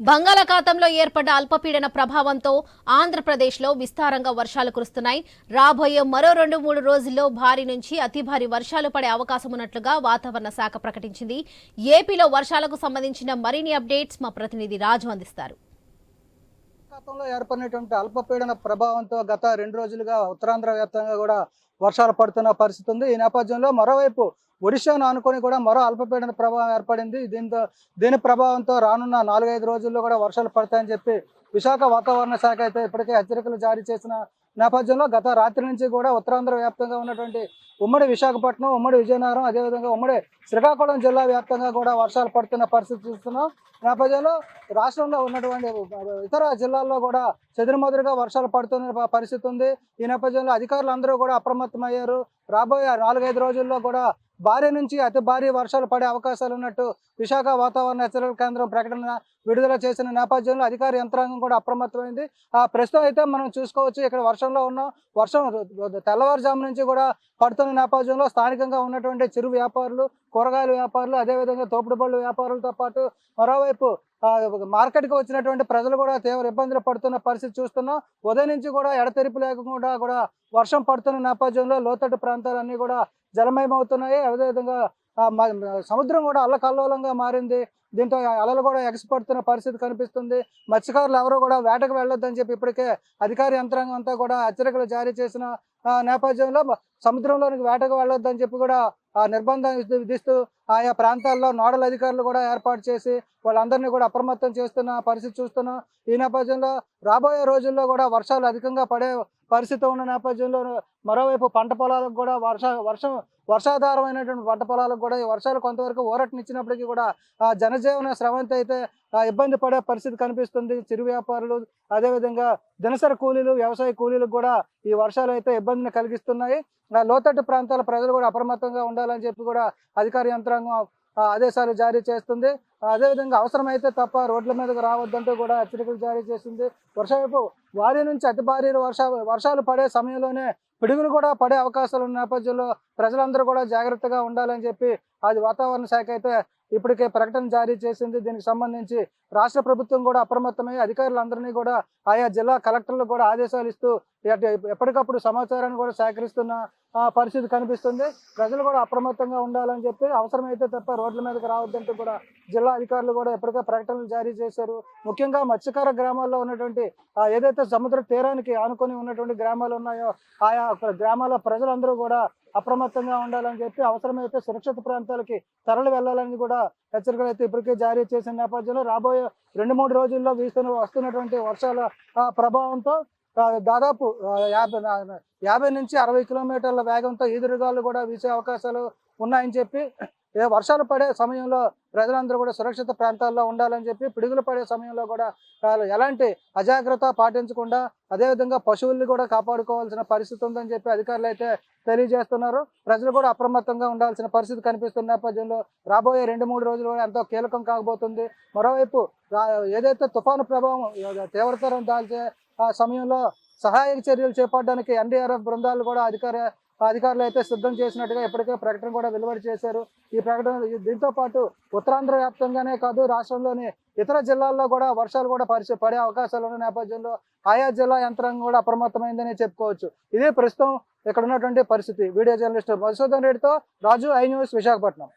బంగాళాఖాతంలో ఏర్పడ్డ అల్పపీడన ప్రభావంతో ఆంధ్రప్రదేశ్లో విస్తారంగా వర్షాలు కురుస్తున్నాయి. రాబోయే మరో రెండు మూడు రోజుల్లో భారీ నుంచి అతి భారీ వర్షాలు పడే అవకాశం ఉన్నట్లుగా వాతావరణ శాఖ ప్రకటించింది. ఏపీలో వర్షాలకు సంబంధించిన మరిన్ని అప్డేట్స్ మా ప్రతినిధి రాజు అందిస్తారు. గతంలో ఏర్పడినటువంటి అల్పపీడన ప్రభావంతో గత రెండు రోజులుగా ఉత్తరాంధ్ర వ్యాప్తంగా కూడా వర్షాలు పడుతున్న పరిస్థితి ఉంది. ఈ నేపథ్యంలో మరోవైపు ఒడిశాను ఆనుకొని కూడా మరో అల్పపీడన ప్రభావం ఏర్పడింది. దీంతో దీని ప్రభావంతో రానున్న నాలుగైదు రోజుల్లో కూడా వర్షాలు పడతాయని చెప్పి విశాఖ వాతావరణ శాఖ అయితే ఇప్పటికే హెచ్చరికలు జారీ చేసిన నేపథ్యంలో గత రాత్రి నుంచి కూడా ఉత్తరాంధ్ర వ్యాప్తంగా ఉన్నటువంటి ఉమ్మడి విశాఖపట్నం ఉమ్మడి విజయనగరం అదేవిధంగా ఉమ్మడి శ్రీకాకుళం జిల్లా వ్యాప్తంగా కూడా వర్షాలు పడుతున్న పరిస్థితి చూస్తున్నాం. నేపథ్యంలో రాష్ట్రంలో ఉన్నటువంటి ఇతర జిల్లాల్లో కూడా చెదురుమదురుగా వర్షాలు పడుతున్న పరిస్థితి ఉంది. ఈ నేపథ్యంలో అధికారులు అందరూ కూడా అప్రమత్తమయ్యారు. రాబోయే నాలుగైదు రోజుల్లో కూడా భారీ నుంచి అతి భారీ వర్షాలు పడే అవకాశాలు ఉన్నట్టు విశాఖ వాతావరణ హెచ్చరికల కేంద్రం ప్రకటన విడుదల చేసిన నేపథ్యంలో అధికార యంత్రాంగం కూడా అప్రమత్తమైంది. ఆ ప్రస్తుతం అయితే మనం చూసుకోవచ్చు ఇక్కడ వర్షంలో ఉన్న వర్షం తెల్లవారుజాము నుంచి కూడా పడుతున్న నేపథ్యంలో స్థానికంగా ఉన్నటువంటి చిరు వ్యాపారులు కూరగాయల వ్యాపారులు అదేవిధంగా తోపుడు బళ్ళు వ్యాపారులతో పాటు మరోవైపు మార్కెట్కి వచ్చినటువంటి ప్రజలు కూడా తీవ్ర ఇబ్బందులు పడుతున్న పరిస్థితి చూస్తున్నాం. ఉదయం నుంచి కూడా ఎడతెరిపి లేకుండా కూడా వర్షం పడుతున్న నేపథ్యంలో లోతట్టు ప్రాంతాలన్నీ కూడా జలమయమవుతున్నాయి. అదేవిధంగా సముద్రం కూడా అల్లకల్లోలంగా మారింది. దీంతో అలలు కూడా ఎగసిపడుతున్న పరిస్థితి కనిపిస్తుంది. మత్స్యకారులు ఎవరూ కూడా వేటకు వెళ్ళొద్దని చెప్పి ఇప్పటికే అధికార యంత్రాంగం అంతా కూడా హెచ్చరికలు జారీ చేసిన ఆ, నేపథ్యంలో సముద్రంలోనికి వేటకు వెళ్ళొద్దని చెప్పి కూడా ఆ నిర్బంధం విధిస్తూ ఆయా ప్రాంతాల్లో నోడల్ అధికారులు కూడా ఏర్పాటు చేసి వాళ్ళందరినీ కూడా అప్రమత్తం చేస్తున్న పరిస్థితి చూస్తున్నాం. ఈ నేపథ్యంలో రాబోయే రోజుల్లో కూడా వర్షాలు అధికంగా పడే పరిస్థితి ఉన్న నేపథ్యంలో మరోవైపు పంట పొలాలకు కూడా వర్ష వర్షం వర్షాధారమైనటువంటి పంట పొలాలకు కూడా ఈ వర్షాలు కొంతవరకు ఊరటనిచ్చినప్పటికీ కూడా ఆ జనజీవన స్రవంతి అయితే ఇబ్బంది పడే పరిస్థితి కనిపిస్తుంది. చిరు వ్యాపారులు అదేవిధంగా దినసరి కూలీలు వ్యవసాయ కూలీలకు కూడా ఈ వర్షాలు అయితే ఇబ్బందిని కలిగిస్తున్నాయి. ఆ లోతట్టు ప్రాంతాల ప్రజలు కూడా అప్రమత్తంగా ఉండాలని చెప్పి కూడా అధికార యంత్రాంగం ఆదేశాలు జారీ చేస్తుంది. అదేవిధంగా అవసరమైతే తప్ప రోడ్ల మీదకు రావద్దంటూ కూడా హెచ్చరికలు జారీ చేసింది. వర్షపు వారి నుంచి అతి భారీ వర్ష వర్షాలు పడే సమయంలోనే పిడుగులు కూడా పడే అవకాశాలు ఉన్న నేపథ్యంలో ప్రజలందరూ కూడా జాగ్రత్తగా ఉండాలని చెప్పి అది వాతావరణ శాఖ అయితే ఇప్పటికే ప్రకటన జారీ చేసింది. దీనికి సంబంధించి రాష్ట్ర ప్రభుత్వం కూడా అప్రమత్తమై అధికారులందరినీ కూడా ఆయా జిల్లా కలెక్టర్లకు కూడా ఆదేశాలు ఇస్తూ ఎప్పటికప్పుడు సమాచారాన్ని కూడా సేకరిస్తున్న ఆ, పరిస్థితి కనిపిస్తుంది. ప్రజలు కూడా అప్రమత్తంగా ఉండాలని చెప్పి అవసరమైతే తప్ప రోడ్ల మీదకి రావద్దంటూ కూడా జిల్లా అధికారులు కూడా ఎప్పటికే ప్రకటనలు జారీ చేశారు. ముఖ్యంగా మత్స్యకార గ్రామాల్లో ఉన్నటువంటి ఏదైతే సముద్ర తీరానికి ఆనుకొని ఉన్నటువంటి గ్రామాలు ఉన్నాయో ఆయా గ్రామాల ప్రజలందరూ కూడా అప్రమత్తంగా ఉండాలని చెప్పి అవసరమైతే సురక్షిత ప్రాంతాలకి తరలి వెళ్ళాలని కూడా హెచ్చరికలు అయితే ఇప్పటికే జారీ చేసిన నేపథ్యంలో రాబోయే రెండు మూడు రోజుల్లో వీస్తున్న వస్తున్నటువంటి వర్షాల ప్రభావంతో దాదాపు యాభై యాభై నుంచి అరవై కిలోమీటర్ల వేగంతో ఈదురుగాలు కూడా వీసే అవకాశాలు ఉన్నాయని చెప్పి వర్షాలు పడే సమయంలో ప్రజలందరూ కూడా సురక్షిత ప్రాంతాల్లో ఉండాలని చెప్పి పిడుగులు పడే సమయంలో కూడా ఎలాంటి అజాగ్రత్త పాటించకుండా అదేవిధంగా పశువుల్ని కూడా కాపాడుకోవాల్సిన పరిస్థితి ఉందని చెప్పి అధికారులు అయితే తెలియజేస్తున్నారు. ప్రజలు కూడా అప్రమత్తంగా ఉండాల్సిన పరిస్థితి కనిపిస్తున్న నేపథ్యంలో రాబోయే రెండు మూడు రోజులు కూడా ఎంతో కీలకం కాకపోతుంది మరోవైపు ఏదైతే తుఫాను ప్రభావం తీవ్రతరం దాల్చే ఆ సమయంలో సహాయక చర్యలు చేపట్టడానికి ఎన్డీఆర్ఎఫ్ బృందాలు కూడా అధికార అధికారులు అయితే సిద్ధం చేసినట్టుగా ఇప్పటికే ప్రకటన కూడా వెలువడి చేశారు. ఈ ప్రకటన దీంతో పాటు ఉత్తరాంధ్ర వ్యాప్తంగానే కాదు రాష్ట్రంలోని ఇతర జిల్లాల్లో కూడా వర్షాలు కూడా పరిచ పడే అవకాశాలు ఉన్న నేపథ్యంలో ఆయా జిల్లా యంత్రాంగం కూడా అప్రమత్తమైందని చెప్పుకోవచ్చు. ఇదే ప్రస్తుతం ఇక్కడ ఉన్నటువంటి పరిస్థితి. వీడియో జర్నలిస్ట్ మధుసూదన్ రెడ్డితో రాజు ఐ న్యూస్ విశాఖపట్నం.